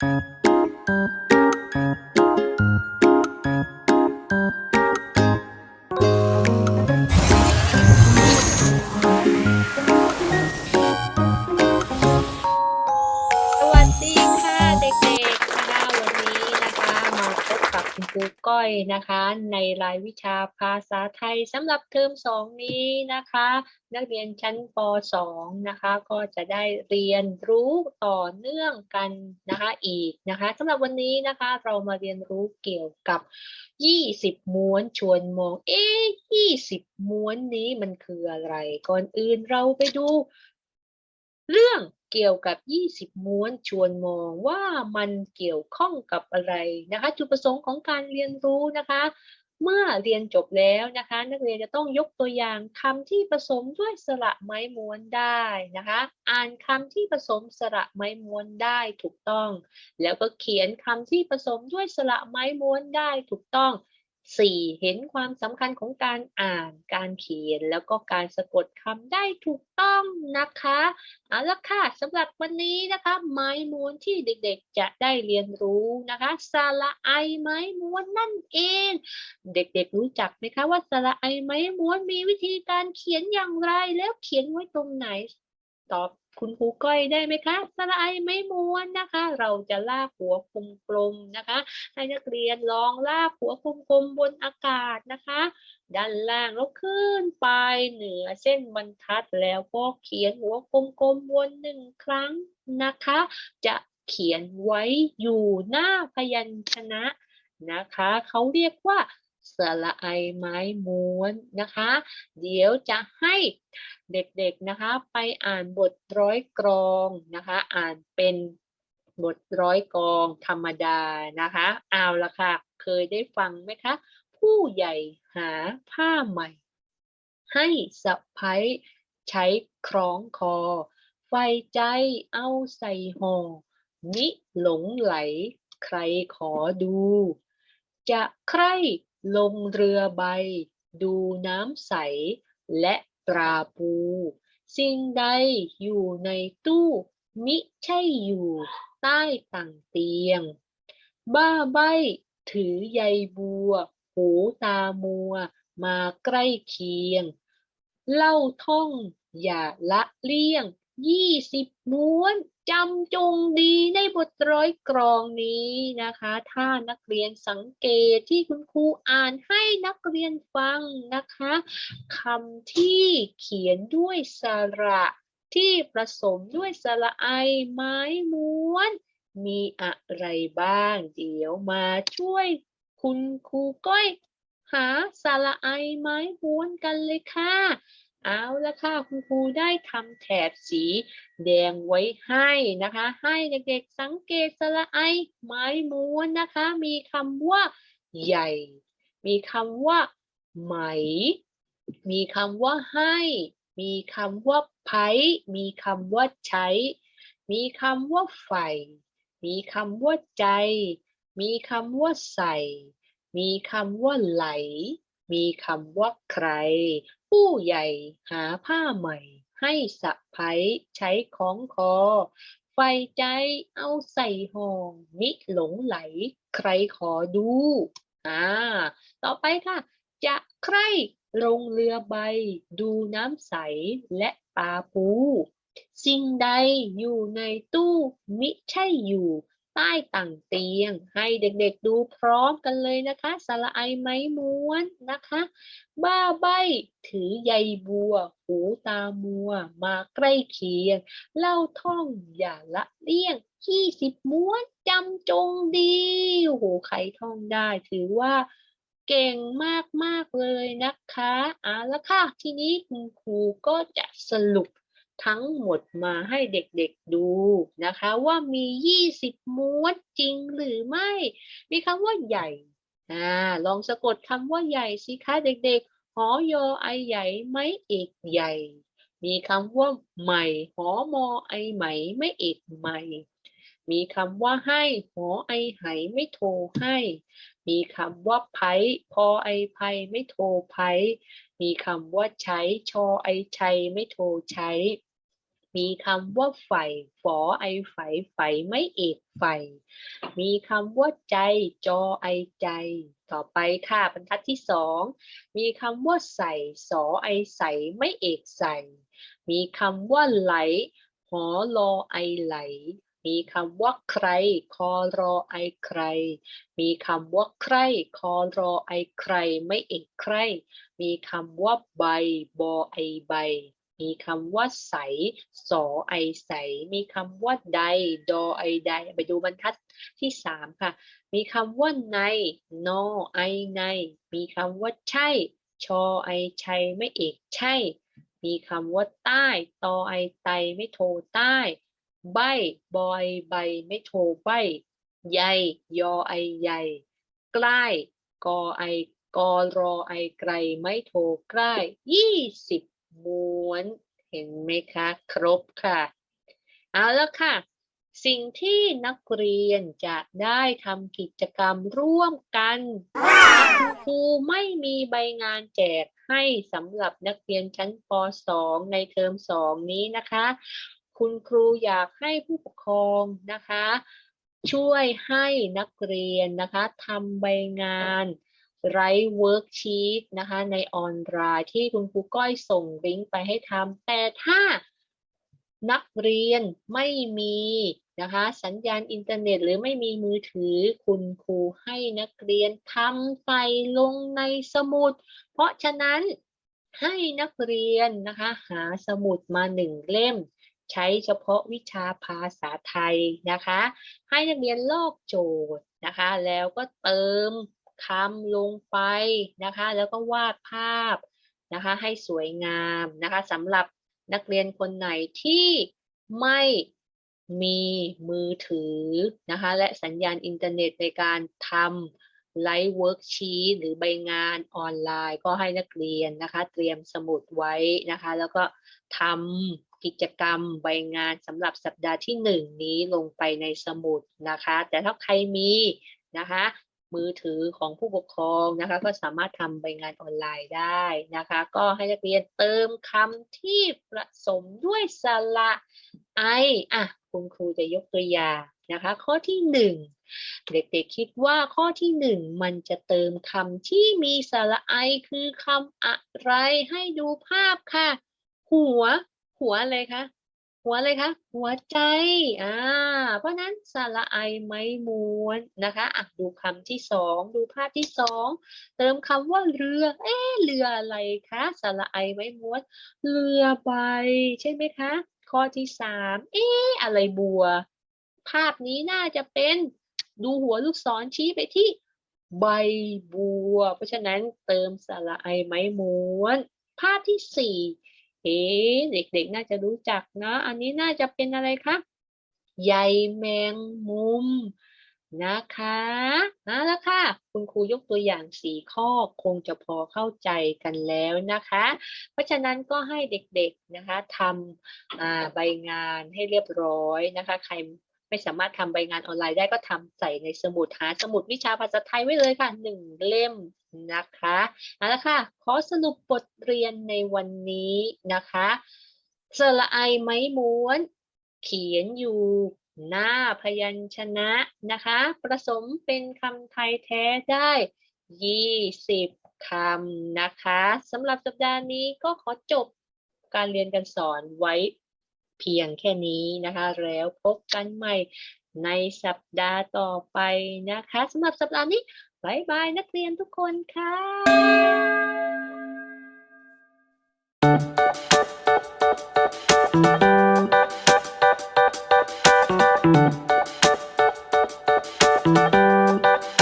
ส คุณครูก้อยนะคะ ในรายวิชาภาษาไทยสำหรับเทอมสองนี้นะคะ นักเรียนชั้นป .2 นะคะ ก็จะได้เรียนรู้ต่อเนื่องกันนะคะอีกนะคะสำหรับวันนี้นะคะเรามาเรียนรู้เกี่ยวกับ 20 ม้วนชวนมองเอ๊ะ20 ม้วนนี้มันคืออะไร ก่อนอื่นเราไปดู เรื่องเกี่ยวกับ 20 ม้วนชวนมองว่ามันเกี่ยวข้องกับอะไรนะคะ จุดประสงค์ของการเรียนรู้นะคะ เมื่อเรียนจบแล้วนะคะ นักเรียนจะต้องยกตัวอย่างคำที่ผสมด้วยสระไม้ม้วนได้นะคะ อ่านคำที่ผสมสระไม้ม้วนได้ถูกต้อง แล้วก็เขียนคำที่ผสมด้วยสระไม้ม้วนได้ถูกต้อง สี่เห็นความสำคัญของการอ่าน การเขียน แล้วก็การสะกดคำได้ถูกต้องนะคะ เอาละค่ะสำหรับวันนี้นะคะ ไม้ม้วนที่เด็กๆจะได้เรียนรู้นะคะสระไอไม้ม้วนนั่นเอง เด็กๆรู้จักไหมคะว่าสระไอไม้ม้วนมีวิธีการเขียนอย่างไร แล้วเขียนไว้ตรงไหน ตอบ คุณครูก้อยได้ไหมคะสระไอไม้ม้วนนะคะ เราจะลากหัวกลมๆนะคะ ให้นักเรียนลองลากหัวกลมๆบนอากาศนะคะ ด้านล่างแล้วขึ้นไปเหนือเส้นบรรทัดแล้วก็เขียนหัวกลมๆวนหนึ่งครั้งนะคะ จะเขียนไว้อยู่หน้าพยัญชนะนะคะ เขาเรียกว่า สระไอไม้ม้วนนะคะ เดี๋ยวจะให้เด็กๆนะคะ ไปอ่านบทร้อยกรองนะคะ อ่านเป็นบทร้อยกรองธรรมดานะคะเอาละค่ะ เคยได้ฟังไหมคะ ผู้ใหญ่หาผ้าใหม่ ให้สะพ้ายใช้คล้องคอ ไฟใจเอาใส่ห่อมิหลงไหล ใครขอดู จะใคร ลงเรือใบ ดูน้ำใส และปลาปู สิ่งใดอยู่ในตู้ มิใช่อยู่ใต้ต่างเตียง บ้าใบ ถือใยบัว หูตามัว มาใกล้เคียง เล่าท่องอย่าละเลี่ยง ยี่สิบม้วนจำจงดีในบทร้อยกรองนี้นะคะ ถ้านักเรียนสังเกตที่คุณครูอ่านให้นักเรียนฟังนะคะคำที่เขียนด้วยสระที่ผสมด้วยสระไอไม้ม้วน มีอะไรบ้าง เดี๋ยวมาช่วยคุณครูก้อย หาสระไอไม้ม้วนกันเลยค่ะ เอาละค่ะคุณครูได้ทำแถบสีแดงไว้ให้นะคะ ให้เด็กๆสังเกตสระไอไม้ม้วนนะคะ มีคำว่าใหญ่ มีคำว่าไหม มีคำว่าให้ มีคำว่าไผมีคำว่าใช้ มีคำว่าใฝ่มีคำว่าใจ มีคำว่าใส่ มีคำว่าไหล มีคำว่าใคร ผู้ใหญ่หาผ้าใหม่ ให้สะพ้ายใช้คล้องคอ ไฟใจเอาใส่ห่อมิหลงไหล ใครขอดูอ่าต่อไปค่ะ จะใครลงเรือใบ ดูน้ำใสและปลาปู สิ่งใดอยู่ในตู้มิใช่อยู่ ใต้ต่างเตียง ให้เด็กๆดูพร้อมกันเลยนะคะสระไอไม้ม้วนนะคะ บ้าใบถือใยบัว หูตามัว มาใกล้เคียง เล่าท่องอย่าละเลี่ยงยี่สิบม้วนจำจงดีโอ้โหใครท่องได้ถือว่าเก่งมากๆเลยนะคะเอาละค่ะ ทีนี้คุณครูก็จะสรุป ทั้งหมดมาให้เด็กๆดูนะคะ ว่ามี 20 ม้วนจริงหรือไม่ มีคำว่าใหญ่อ่าลองสะกดคำว่าใหญ่สิคะเด็กๆ หอยอไอใหญ่ไม่เอกใหญ่ มีคำว่าใหม่ หอมอไอไหมไม่เอกใหม่ มีคำว่าให้ หอไอไหไม่โทรให้ มีคำว่าไพพอไอไพไม่โทรไพมีคำว่าใช้ ชอไอชัยไม่โทรใช้ มีคำว่าใฝ่ฝอไอไฝไฝไม่เอกไฝมีคำว่าใจ จอไอใจ ต่อไปค่ะบรรทัดที่สองมีคำว่าใส่สอไอใส่ไม่เอกใส่ มีคำว่าไหล หอรอไอไหล มีคำว่าใคร คอรอไอใคร มีคำว่าใคร คอรอไอใคร ไม่เอกใคร มีคำว่าใบบอไอใบ มีคำว่าใสสอไอใส มีคำว่าใด ดอไอใด ไปดูบรรทัดที่สามค่ะ มีคำว่าใน นอไอใน มีคำว่าใช่ ชอไอชัยไม่เอกใช่ มีคำว่าใต้ ตอไอไตไม่โทใต้ ใบบอยใบไม่โทใบใยยอไอใยใกล้ กอไอกอรอไอไกลไม่โทใกล้ยี่สิบ ม้วนเห็นไหมคะ ครบค่ะ เอาแล้วค่ะ สิ่งที่นักเรียนจะได้ทำกิจกรรมร่วมกันครูไม่มีใบงานแจกให้สำหรับนักเรียนชั้นป .2 ในเทอม 2 นี้นะคะ คุณครูอยากให้ผู้ปกครองนะคะ ช่วยให้นักเรียนนะคะทำใบงาน ไรเวิร์กชีตนะคะในออนไลน์ที่คุณครูก้อยส่งลิงก์ไปให้ทำแต่ถ้านักเรียนไม่มีนะคะสัญญาณอินเทอร์เน็ต หรือไม่มีมือถือคุณครูให้นักเรียนทำใส่ลงในสมุด เพราะฉะนั้นให้นักเรียนนะคะหาสมุดมาหนึ่งเล่ม ใช้เฉพาะวิชาภาษาไทยนะคะ ให้นักเรียนลอกโจทย์นะคะ แล้วก็เติม คำลงไปนะคะ แล้วก็วาดภาพนะคะ ให้สวยงามนะคะสำหรับนักเรียนคนไหนที่ไม่มีมือถือนะคะ และสัญญาณอินเทอร์เน็ตในการทำไลฟ์เวิร์กชีตหรือใบงานออนไลน์ ก็ให้นักเรียนนะคะ เตรียมสมุดไว้นะคะ แล้วก็ทำกิจกรรมใบงานสำหรับสัปดาห์ที่หนึ่งนี้ลงไปในสมุดนะคะ แต่ถ้าใครมีนะคะ มือถือของผู้ปกครองนะคะ ก็สามารถทำใบงานออนไลน์ได้นะคะ ก็ให้นักเรียนเติมคำที่ผสมด้วยสระไออะคุณครูจะยกตัวอย่างนะคะ ข้อที่หนึ่งเด็กๆคิดว่าข้อที่หนึ่งมันจะเติมคำที่มีสระไอคือคำอะไรให้ดูภาพค่ะ หัว หัวอะไรคะ หัวอะไรคะ หัวใจ อ่า เพราะนั้นสระไอไม้ม้วนนะคะอะดูคำที่สองดูภาพที่สองเติมคำว่าเรือ เอ๊เรืออะไรคะสระไอไม้ม้วน เรือใบ ใช่ไหมคะ ข้อที่สามเอ๊อะไรบัว ภาพนี้น่าจะเป็นดูหัวลูกศรชี้ไปที่ใบบัว เพราะฉะนั้นเติมสระไอไม้ม้วน ภาพที่สี่ เอ๊เด็กๆ น่าจะรู้จักนะ อันนี้น่าจะเป็นอะไรคะใยแมงมุมนะคะเอาละค่ะ คุณครูยกตัวอย่างสี่ข้อคงจะพอเข้าใจกันแล้วนะคะ เพราะฉะนั้นก็ให้เด็กๆนะคะทำใบงานให้เรียบร้อยนะคะ ใคร ไม่สามารถทำใบงานออนไลน์ได้ก็ทำใส่ในสมุดหาสมุดวิชาภาษาไทยไว้เลยค่ะหนึ่งเล่มนะคะเอาละค่ะขอสรุปบทเรียนในวันนี้นะคะสระไอไม้ม้วน เขียนอยู่หน้าพยัญชนะนะคะ ผสมเป็นคำไทยแท้ได้ 20 คำนะคะสำหรับสัปดาห์นี้ก็ขอจบการเรียนการสอนไว้ เพียงแค่นี้นะคะ แล้วพบกันใหม่ในสัปดาห์ต่อไปนะคะสำหรับสัปดาห์นี้บายบายนักเรียนทุกคนค่ะ